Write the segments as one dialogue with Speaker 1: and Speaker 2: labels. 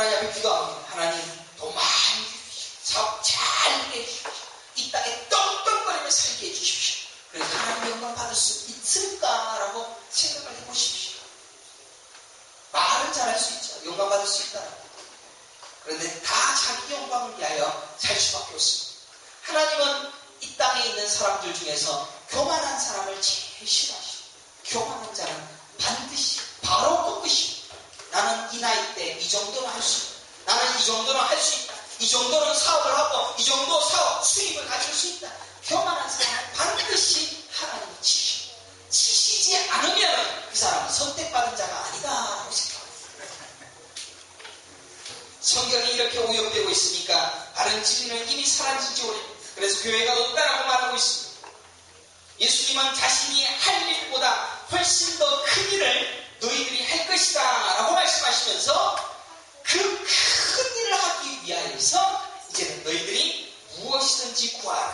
Speaker 1: 하나님 앞에 기도합니다. 하나님 돈 많이 주십시오. 사업 잘 되게 해주십시오. 이 땅에 떵떵거리며 살게 해주십시오. 그래서 하나님 영광 받을 수 있을까라고 생각을 해보십시오. 말은 잘할 수 있죠. 영광 받을 수 있다. 그런데 다 자기 영광을 위하여 살 수밖에 없습니다. 하나님은 이 땅에 있는 사람들 중에서 교만한 사람을 제일 싫어하시고 교만한 자는 반드시 바로 꺾으시고 나는 이 나이 때 이 정도는 할 수 있다. 나는 이 정도는 할 수 있다. 이 정도는 사업을 하고 이 정도 사업 수입을 가질 수 있다. 교만한 사람은 반드시 하나님이 치시고 치시지 않으면 그 사람은 선택받은 자가 생각합니다. 성경이 이렇게 오염되고 있으니까 바른 진리는 이미 사라진 지 오래 그래서 교회가 없다라고 말하고 있습니다. 예수님은 자신이 할 일보다 훨씬 더 큰 일을 너희들이 할 것이다 라고 말씀하시면서 그 큰 일을 하기 위하여서 이제는 너희들이 무엇이든지 구하라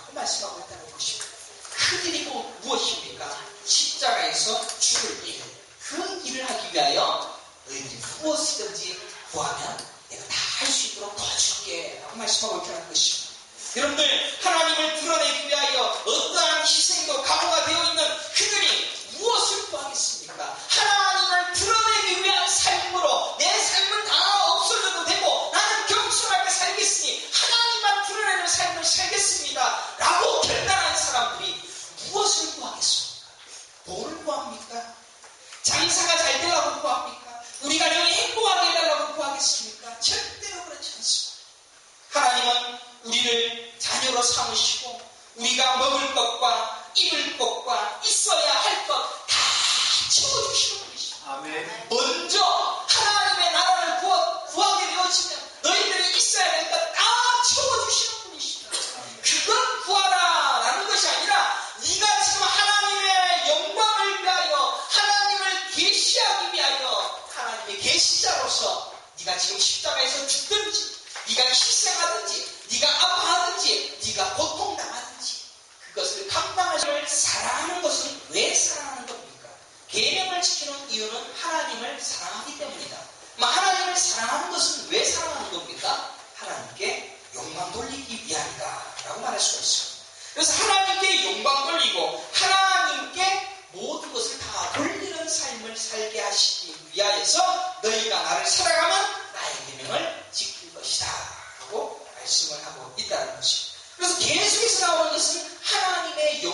Speaker 1: 라고 말씀하고 있다는 것입니다. 큰 일이 무엇입니까? 십자가에서 죽을 일. 그 일을 하기 위하여 너희들이 무엇이든지 구하면 내가 다 할 수 있도록 도와줄게 라고 말씀하고 있다는 것입니다. 여러분들 하나님을 드러내기 위하여 어떠한 희생도 각오가 되어 있는 그들이 무엇을 구하겠습니까? 하나님을 드러내기 위한 삶으로 내 삶은 다 없어져도 되고 나는 겸손하게 살겠으니 하나님만 드러내는 삶을 살겠습니다. 라고 결단한 사람들이 무엇을 구하겠습니까? 돈을 구합니까? 장사가 잘 되라고 구합니까? 우리 가정이 행복하게 해달라고 구하겠습니까? 절대로 그렇지 않습니다. 하나님은 우리를 자녀로 삼으시고 우리가 먹을 것과 입을 것과 있어야 할 것 다 채워주시는 분이십니다.
Speaker 2: 아멘.
Speaker 1: 먼저 하나님의 나라를 구하, 구하게 되어지면 너희들이 있어야 할것다 채워주시는 분이십니다. 그건 구하라 라는 것이 아니라 네가 지금 하나님의 영광을 위하여 하나님을 계시하기 위하여 하나님의 계시자로서 네가 지금 희생하든지 네가 아파하든지 네가 고통당하든지 그것을 감당하시를 사랑하는 것은 왜 사랑하는 겁니까? 계명을 지키는 이유는 하나님을 사랑하기 때문이다. 하나님을 사랑하는 것은 왜 사랑하는 겁니까? 하나님께 영광 돌리기 위함이다. 라고 말할 수가 있습니다. 그래서 하나님께 영광 돌리고 하나님께 모든 것을 다 돌리는 삶을 살게 하시기 위하여서 너희가 나를 사랑하면 나의 계명을 지킬 것이다. 라고 말씀을 하고 있다는 것입니다. 그래서 계속해서 나오는 것은 하나님의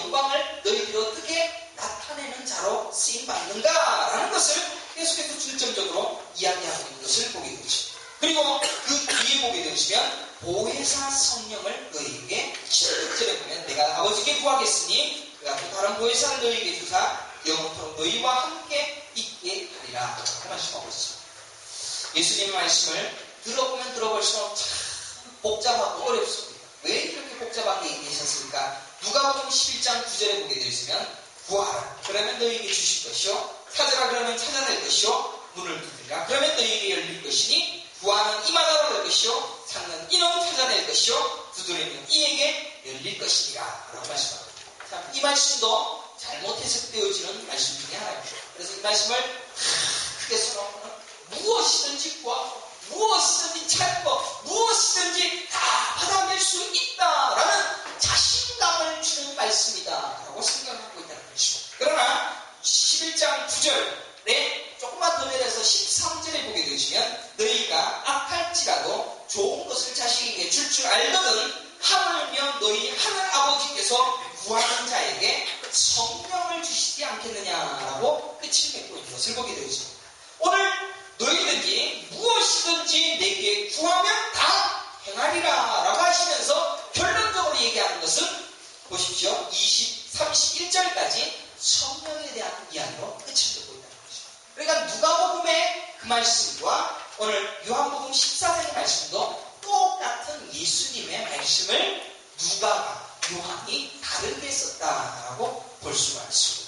Speaker 1: 너희들이 어떻게 나타내는 자로 쓰임받는가라는 것을 계속해서 중점적으로 이야기하고 있는 것을 보게 되죠. 그리고 그 뒤에 보게 되시면 보혜사 성령을 너희에게 16절에 보면 내가 아버지께 구하겠으니 그 앞에 다른 보혜사를 너희에게 주사 영원토록 너희와 함께 있게 하리라 라고 말씀하고 있습니다. 예수님의 말씀을 들어보면 들어볼수록 참 복잡하고 어렵습니다. 왜 이렇게 복잡하게 얘기하셨습니까? 누가복음 11장 9절에 보게 되시면 구하라. 그러면 너희에게 주실 것이요. 찾으라 그러면 찾아낼 것이요. 문을 두드리라. 그러면 너희에게 열릴 것이니 구하는 이마다로 될 것이요. 찾는 이놈 찾아낼 것이요. 두드리면 이에게 열릴 것이니라. 라고 말씀합니다. 자, 이 말씀도 잘못 해석되어지는 말씀 중에 하나입니다. 그래서 이 말씀을 크게 써놓으면 무엇이든지 구하고 무엇이든지 찾고 무엇이든지 다 받아낼 수 있다라는 자신감을 주는 말씀이다 라고 생각하고 있다는 것이죠. 그러나 11장 9절에 조금만 더 내려서 13절에 보게 되시면 너희가 악할지라도 좋은 것을 자식에게 줄 줄 알거든 하물며 너희 하늘 아버지께서 구하는 자에게 성령을 주시지 않겠느냐라고 끝을 맺고 있는 것을 보게 되죠. 오늘 너희든지 무엇이든지 내게 구하면 다 행하리라 라고 하시면서 결론적으로 얘기하는 것은 보십시오. 20, 31절까지 성령에 대한 이야기로 끝을 맺고 있다는 것이죠. 그러니까 누가복음의 그 말씀과 오늘 요한복음 14장의 말씀도 똑같은 예수님의 말씀을 누가가 요한이 다르게 썼다라고 볼 수가 있습니다.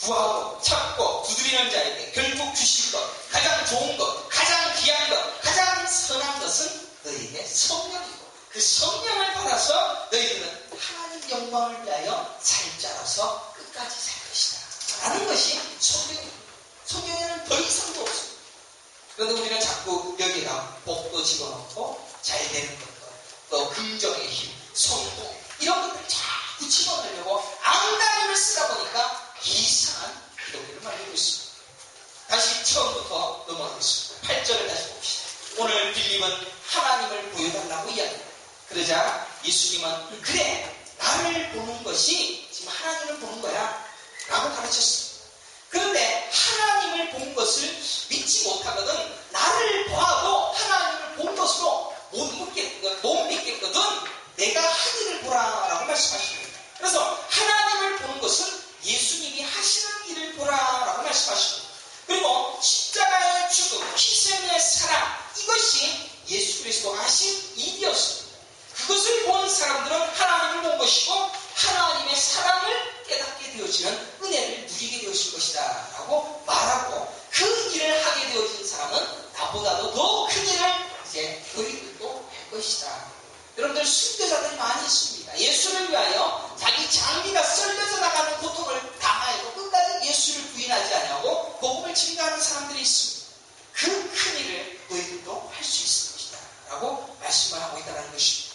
Speaker 1: 구하고 찾고 두드리는 자에게 결국 주실 것, 가장 좋은 것, 가장 귀한 것, 가장 선한 것은 너희에게 성령이고 그 성령을 받아서 너희들은 하나님 영광을 위하여 살 자로서 끝까지 살 것이다. 라는 것이 성경입니다. 성경에는 더 이상도 없습니다. 그런데 우리는 자꾸 여기다 복도 집어넣고 잘 되는 것도 또 긍정의 힘, 성공 이런 것들 자꾸 집어넣으려고 앙다림을 쓰다 보니까 이상한 기독교를 만들고 있습니다. 다시 처음부터 넘어가겠습니다. 8절을 다시 봅시다. 오늘 빌립은 하나님을 보여달라고 이야기합니다. 그러자 예수님은 그래 나를 보는 것이 지금 하나님을 보는 거야 라고 가르쳤습니다. 그런데 하나님을 본 것을 믿지 못하거든 나를 봐도 하나님을 본 것으로 못 믿겠거든, 못 믿겠거든 내가 하늘을 보라라고 말씀하십니다. 그래서 하나님을 보는 것은 예수님이 하시는 일을 보라라고 말씀하십니다. 그리고 십자가의 죽음, 희생의 사랑 이것이 예수 그리스도가 하신 일이었습니다. 그것을 본 사람들은 하나님을 본 것이고 하나님의 사랑을 깨닫게 되어지는 은혜를 누리게 되어질 것이다 라고 말하고 그 일을 하게 되어진 사람은 나보다도 더 큰 일을 이제 너희들도 할 것이다. 여러분들 순교자들이 많이 있습니다. 예수를 위하여 자기 장기가 썰려져 나가는 고통을 당하여도 끝까지 예수를 부인하지 아니하고 복음을 증가하는 사람들이 있습니다. 그 큰 일을 너희들도 할 수 있을 것이다. 라고 말씀을 하고 있다는 것입니다.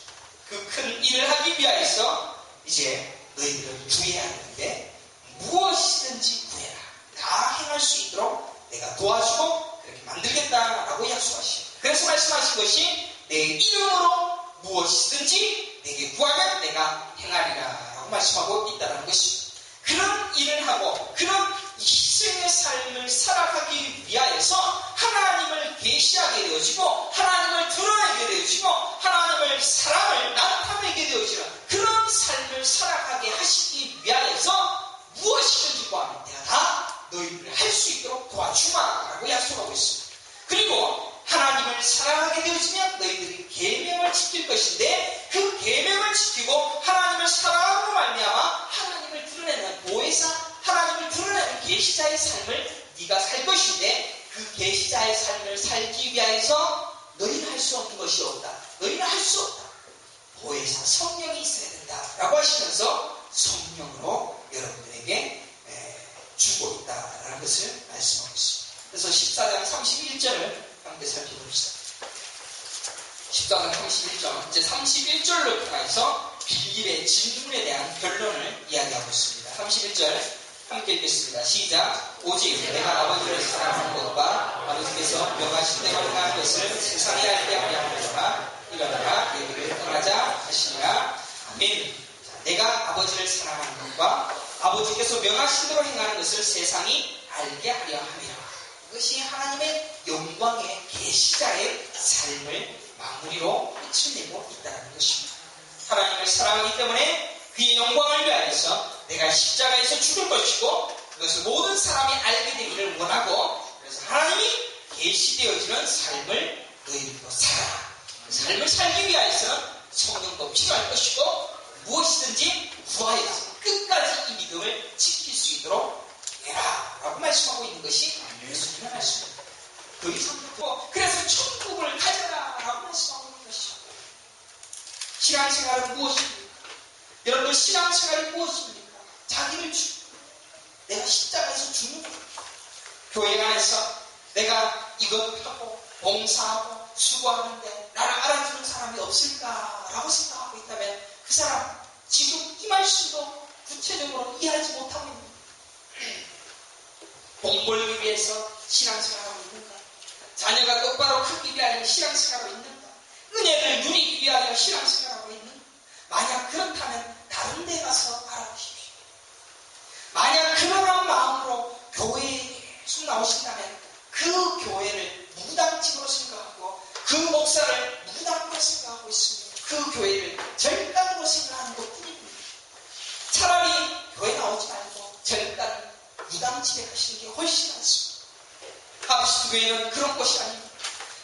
Speaker 1: 그 큰 일을 하기 위하여서 이제 너희들은 구해야 하는데 무엇이든지 구해라. 다 행할 수 있도록 내가 도와주고 그렇게 만들겠다라고 약속하시고 그래서 말씀하신 것이 내 이름으로 무엇이든지 내게 구하면 내가 행하리라 라고 말씀하고 있다는 것입니다. 그런 일을 하고 그런 희생의 삶을 살아가기 위하여서 하나님을 계시하게 되어지고 하나님을 드러내게 되어지고 하나님을 사랑을 나타내게 되어지는 그런 삶을 살아가게 하시기 위하여서 무엇이든지 구하면 내가 다 너희를 할 수 있도록 도와주마라고 약속하고 있습니다. 그리고 하나님을 사랑하게 되어지면 너희들이 계명을 지킬 것인데 그 계명을 지키고 하나님을 사랑함으로 말미암아 하나님을 드러내는 보혜사 하나님을 드러내는 계시자의 삶을 네가 살 것인데 그 계시자의 삶을 살기 위하여서 너희는 할 수 없는 것이 없다. 너희는 할 수 없다. 보혜사 성령이 있어야 된다라고 하시면서 성령으로 여러분들에게 주고 있다라는 것을 말씀하고 있습니다. 그래서 14장 31절을 함께 살펴봅시다. 14장 31절, 이제 31절로 통해서 빌립의 질문에 대한 결론을 이야기하고 있습니다. 31절 함께 읽겠습니다. 시작. 오직 내가 아버지를 사랑하는 것과 아버지께서 명하신 대로 행하는 것을 세상에 알게 하려 함이라 일어나라 얘기를 떠나자 하시니라. 아멘. 자, 내가 아버지를 사랑하는 것과 아버지께서 명하신 대로 행하는 것을 세상이 알게 하려 함이라. 그것이 하나님의 영광의 계시자의 삶을 마무리로 끝을 내고 있다는 것입니다. 하나님을 사랑하기 때문에 그의 영광을 위하여서 내가 십자가에서 죽을 것이고 그것을 모든 사람이 알게 되기를 원하고 그래서 하나님이 계시되어지는 삶을 너희들도 살아라. 그 삶을 살기 위하여서는 성령도 필요할 것이고 무엇이든지 구하여서 끝까지 이 믿음을 지킬 수 있도록 해라 라고 말씀하고 있는 것이 예수님의 말씀입니다. 더 이상 더 그래서 천국을 가져라 라고 말씀하고 있는 것이죠. 신앙생활은 무엇입니까? 여러분 신앙생활이 무엇입니까? 자기를 죽 내가 십자가에서 죽는 거예요. 교회 안에서 내가 이것 하고 봉사하고 수고하는데 나를 알아주는 사람이 없을까라고 생각하고 있다면 그 사람 지금 이 말씀도 구체적으로 이해하지 못하고 있는 거예요. 돈 벌기 위해서 있는가? 자녀가 똑바로 크기 위하여 신앙생활하고 있는가? 은혜를 누리기 위하여 신앙생활하고 있는가? 만약 그렇다면 다른 데 가서 알아보십시오. 만약 그러한 마음으로 교회에 계속 나오신다면 그 교회를 무당집으로 생각하고 그 목사를 무당으로 생각하고 있습니다. 그 교회를 절단으로 생각하는 것 뿐입니다. 차라리 교회 나오지 말고 절단 무당집에 가시는 게 훨씬 낫습니다. 하브스트 교회는 그런 곳이 아닙니다.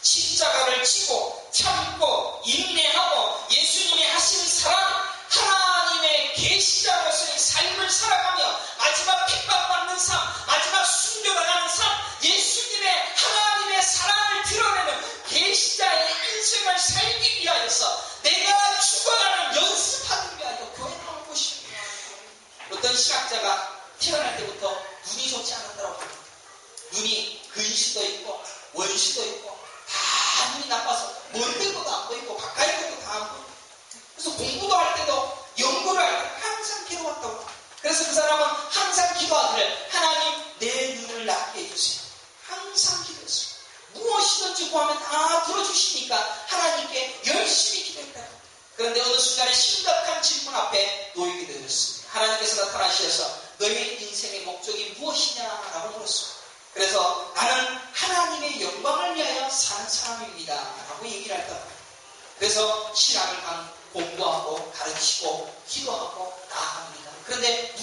Speaker 1: 십자가를 지고 참고 인내하고 예수님이 하신 사랑 하나님의 계시자로서의 살아가며 마지막 핍박받는 삶 마지막 순교당하는 삶 예수님의 하나님의 삶 그 사람은 항상 기도하기를 하나님 내 눈을 낫게 해주세요. 항상 기도했어요. 무엇이든지 구하면 다 들어주시니까 하나님께 열심히 기도했다. 그런데 어느 순간에 심각한 질문 앞에 놓이게 되었습니다. 하나님께서 나타나셔서 너희의 인생의 목적이 무엇이냐라고 물었어요. 그래서 나는 하나님의 영광을 위하여 사는 사람입니다. 라고 얘기를 할까 그래서 신앙을 강 공부하고 가르치고 기도하고 나아갑니다. 그런데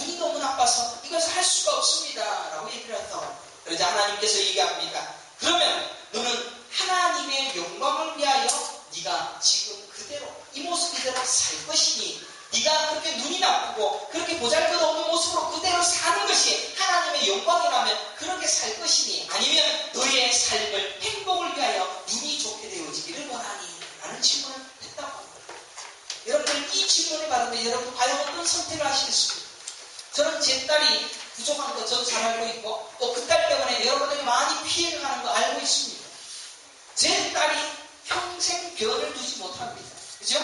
Speaker 1: 나빠서 이것을 할 수가 없습니다. 라고 얘기를 했다. 그러자 하나님께서 얘기합니다. 그러면 너는 하나님의 영광을 위하여 네가 지금 그대로 이 모습 그대로 살 것이니 네가 그렇게 눈이 나쁘고 그렇게 보잘것없는 모습으로 그대로 사는 것이 하나님의 영광이라면 그렇게 살 것이니 아니면 너의 삶을 행복을 위하여 눈이 좋게 되어지기를 원하니 라는 질문을 했다고 합니다. 여러분들 이 질문을 받으면 여러분 과연 어떤 선택을 하시겠습니까? 저는 제 딸이 부족한 거 저도 잘 알고 있고 또 그 딸 때문에 여러분들이 많이 피해를 가는 거 알고 있습니다. 제 딸이 평생 변을 두지 못합니다. 그죠?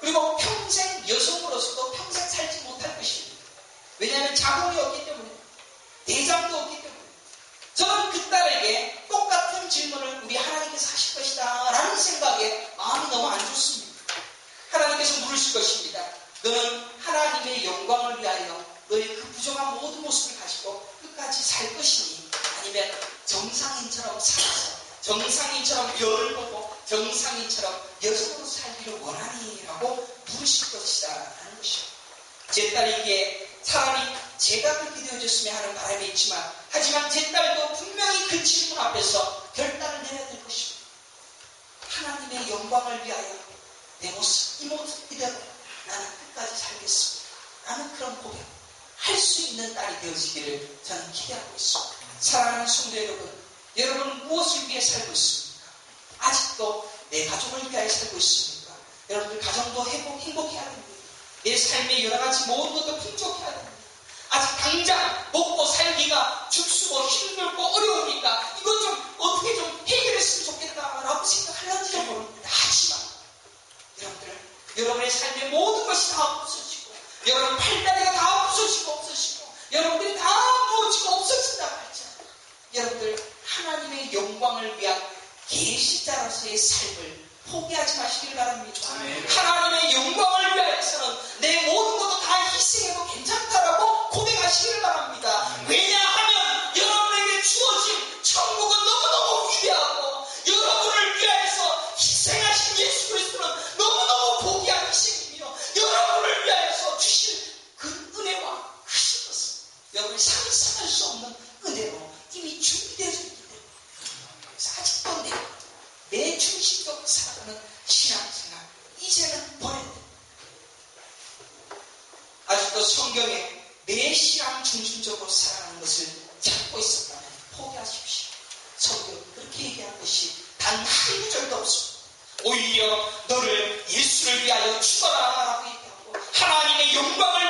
Speaker 1: 그리고 평생 여성으로서도 평생 살지 못할 것입니다. 왜냐하면 자궁이 없기 때문에 대장도 없기 때문에 저는 그 딸에게 똑같은 질문을 우리 하나님께서 하실 것이다 라는 생각에 마음이 너무 안 좋습니다. 하나님께서 물으실 것입니다. 너는 하나님의 영광을 위하여 너의 그 부정한 모든 모습을 가지고 끝까지 살 것이니 아니면 정상인처럼 살아서 정상인처럼 별을 보고 정상인처럼 여성으로 살기를 원하니 라고 부르실 것이다 라는 것이요. 제 딸에게 차라리 제가 그렇게 되어졌으면 하는 바람이 있지만 딸도 분명히 그 질문 앞에서 결단을 내려야 될 것입니다. 하나님의 영광을 위하여 내 모습, 이 모습 이대로 나는 끝까지 살겠습니다. 라는 그런 고백. 할 수 있는 딸이 되어지기를 저는 기대하고 있습니다. 사랑하는 성도 여러분, 여러분 무엇을 위해 살고 있습니까? 아직도 내 가족을 위하여 살고 있습니까? 여러분들 가정도 행복, 행복해야 됩니다. 내 삶의 여러 가지 모든 것도 풍족해야 됩니다. 아직 당장 살기가 죽수고 힘들고 어려우니까 이것 좀 어떻게 좀 해결했으면 좋겠다라고 생각할는지도 모릅니다. 하지만 여러분들 여러분의 삶의 모든 것이 다 없어지고 여러분 팔다리가 다 없어지고 없어지고 여러분들이 다 무너지고 없어진다 할지라도 여러분들 하나님의 영광을 위한 계시자로서의 삶을 포기하지 마시길 바랍니다. 하나님의 영광을 위하여서는 내 모든 것도 다 희생해도 괜찮다라고 고백하시길 바랍니다. 왜냐하면 여러분에게 주어진 천국은 너무너무 위대하고 여러분을 위하여서 희생하신 예수 그리스도는 너무너무 고귀한 희생이며 여러분을 위하여서 주실 그 은혜와 크신 것은 여러분이 상상할 수 없는 은혜로 이미 준비되어져 있기 때문에 그래서 아직도 내, 내 중심적으로 살아가는 신앙생활 이제는 버려야 돼. 아직도 성경에 내 신앙 중심적으로 살아가는 것을 찾고 있었다면 포기하십시오. 성경 그렇게 얘기한 것이 단 한 구절도 없습니다. 오히려 너를 예수를 위하여 죽어라 라고 얘기하고 하나님의 영광을